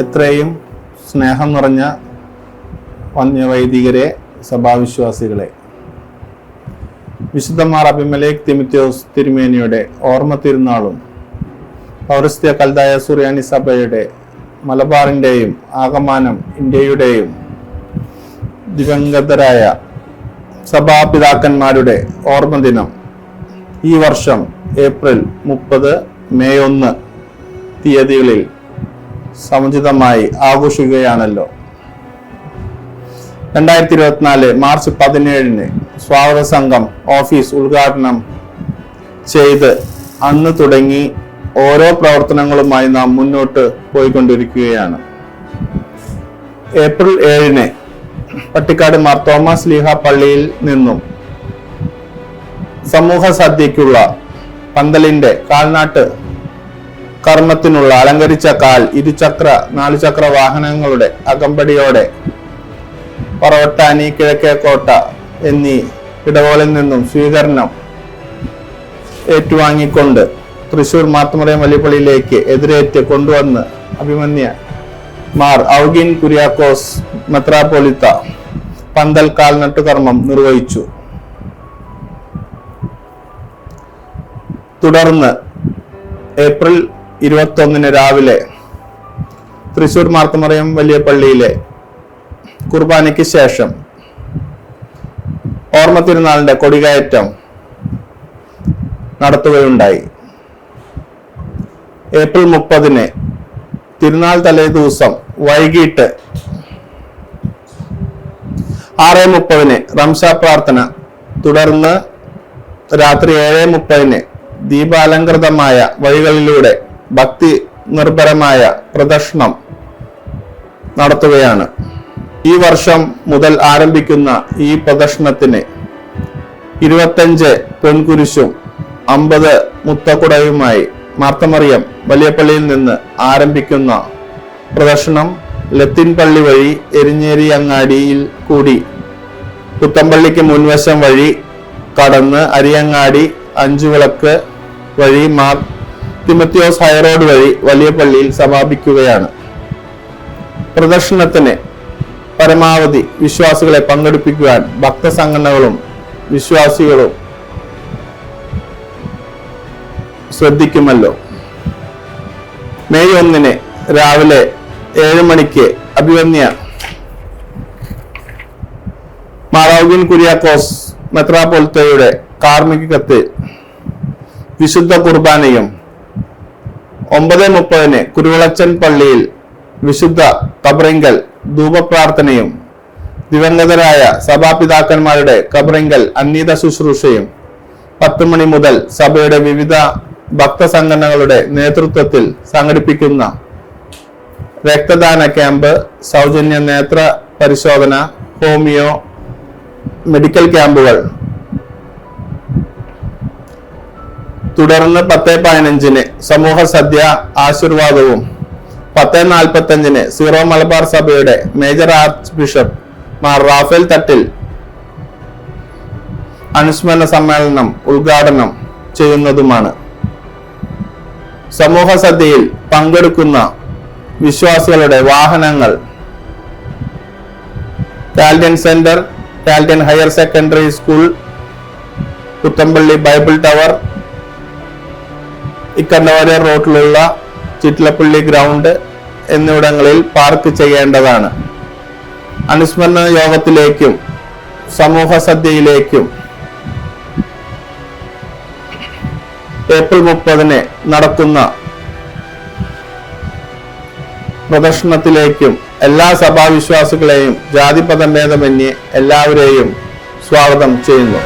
എത്രയും സ്നേഹം നിറഞ്ഞ വന്യവൈദികരെ സഭാവിശ്വാസികളെ. വിശുദ്ധമാർ അഭിമലേഖ് തിമിത്യോസ് തിരുമേനിയുടെ ഓർമ്മ തിരുനാളും പൗരസ്ത്യ കൽതായ സുറിയാനി സഭയുടെ മലബാറിന്റെയും ആകമാനം ഇന്ത്യയുടെയും ദിവംഗതരായ സഭാപിതാക്കന്മാരുടെ ഓർമ്മ ദിനം ഈ വർഷം ഏപ്രിൽ മുപ്പത് മെയ് ഒന്ന് തീയതികളിൽ സമുചിതമായി ആഘോഷിക്കുകയാണല്ലോ. രണ്ടായിരത്തി ഇരുപത്തിനാല് മാർച്ച് പതിനേഴിന് സ്വാഗത സംഘം ഓഫീസ് ഉദ്ഘാടനം ചെയ്ത് അന്ന് തുടങ്ങി ഓരോ പ്രവർത്തനങ്ങളുമായി നാം മുന്നോട്ട് പോയിക്കൊണ്ടിരിക്കുകയാണ്. ഏപ്രിൽ ഏഴിന് പട്ടിക്കാട് മാർ തോമസ് ലീഹ പള്ളിയിൽ നിന്നും സമൂഹ സദ്യക്കുള്ള പന്തലിന്റെ കാൽനാട്ട് കർമ്മത്തിനുള്ള അലങ്കരിച്ച കാൽ ഇരുചക്ര നാലുചക്ര വാഹനങ്ങളുടെ അകമ്പടിയോടെ പറവട്ടാനി കിഴക്കേക്കോട്ട എന്നീ ഇടവകളിൽ നിന്നും സ്വീകരണം ഏറ്റുവാങ്ങിക്കൊണ്ട് തൃശൂർ മാത്തുമറയം വലിയപ്പള്ളിയിലേക്ക് എതിരേറ്റ് കൊണ്ടുവന്ന് അഭിമന്യ മാർ ഔഗിൻ കുര്യാക്കോസ് മെത്രാപോലിത്ത പന്തൽ കാൽനട്ടുകർമ്മം നിർവഹിച്ചു. തുടർന്ന് ഏപ്രിൽ ഇരുപത്തൊന്നിന് രാവിലെ തൃശൂർ മാർത്തമറിയം വലിയ പള്ളിയിലെ കുർബാനയ്ക്ക് ശേഷം ഓർമ്മ തിരുനാളിന്റെ കൊടികയറ്റം നടത്തുകയുണ്ടായി. ഏപ്രിൽ മുപ്പതിന് തിരുനാൾ തലേ ദിവസം വൈകിട്ട് ആറ് മുപ്പതിന് റംസ പ്രാർത്ഥന. തുടർന്ന് രാത്രി ഏഴ് മുപ്പതിന് ദീപാലങ്കൃതമായ വഴികളിലൂടെ ഭക്തി നിർഭരമായ പ്രദർശനം നടത്തുകയാണ്. ഈ വർഷം മുതൽ ആരംഭിക്കുന്ന ഈ പ്രദർശനത്തിന് ഇരുപത്തഞ്ച് പൊൻകുരിശും അമ്പത് മുത്തക്കുടയുമായി മാർത്തമറിയം വലിയപ്പള്ളിയിൽ നിന്ന് ആരംഭിക്കുന്ന പ്രദർശനം ലത്തിൻ പള്ളി വഴി എരിഞ്ഞേരി അങ്ങാടിയിൽ കൂടി പുത്തമ്പള്ളിക്ക് മുൻവശം വഴി കടന്ന് അരിയങ്ങാടി അഞ്ചുവിളക്ക് വഴി മാർ തിമത്യോസ് ഹൈറോഡ് വഴി വലിയ പള്ളിയിൽ സമാപിക്കുകയാണ്. പ്രദർശനത്തിന് പരമാവധി വിശ്വാസികളെ പങ്കെടുപ്പിക്കുവാൻ ഭക്തസംഘടനകളും വിശ്വാസികളും ശ്രദ്ധിക്കുമല്ലോ. മെയ് ഒന്നിന് രാവിലെ ഏഴ് മണിക്ക് അഭിവന്യ മാറാവുകിൻ കുര്യാക്കോസ് മെത്രാപോൽത്തയുടെ കാർമ്മികത്ത് വിശുദ്ധ കുർബാനയും ഒമ്പത് മുപ്പതിന് കുരുവിളച്ചൻ പള്ളിയിൽ വിശുദ്ധ കബറിങ്കൽ ധൂപപ്രാർത്ഥനയും ദിവംഗതരായ സഭാപിതാക്കന്മാരുടെ കബറിങ്കൽ അന്നീത ശുശ്രൂഷയും പത്ത് മണി മുതൽ സഭയുടെ വിവിധ ഭക്തസംഘടനകളുടെ നേതൃത്വത്തിൽ സംഘടിപ്പിക്കുന്ന രക്തദാന ക്യാമ്പ് സൗജന്യ നേത്ര പരിശോധന ഹോമിയോ മെഡിക്കൽ ക്യാമ്പുകൾ തുടർന്ന് പത്ത് പതിനഞ്ചിന് സമൂഹ സദ്യ ആശീർവാദവും പത്ത് നാൽപ്പത്തഞ്ചിന് സീറോ മലബാർ സഭയുടെ major archbishop Mar Raphael Thattil അനുസ്മരണ സമ്മേളനം ഉദ്ഘാടനം ചെയ്യുന്നതുമാണ്. സമൂഹ സദ്യയിൽ പങ്കെടുക്കുന്ന വിശ്വാസികളുടെ വാഹനങ്ങൾ Chaldean centre Chaldean higher secondary school Puthanpally bible tower Ikkandawarrier റോഡിലുള്ള ചിറ്റിലപ്പള്ളി ഗ്രൗണ്ട് എന്നിവിടങ്ങളിൽ പാർക്ക് ചെയ്യേണ്ടതാണ്. അനുസ്മരണ യോഗത്തിലേക്കും സമൂഹ സദ്യയിലേക്കും. ഏപ്രിൽ മുപ്പതിന് നടക്കുന്ന പ്രദർശനത്തിലേക്കും എല്ലാ സഭാവിശ്വാസികളെയും ജാതിപതഭേദമന്യേ എല്ലാവരെയും സ്വാഗതം ചെയ്യുന്നു.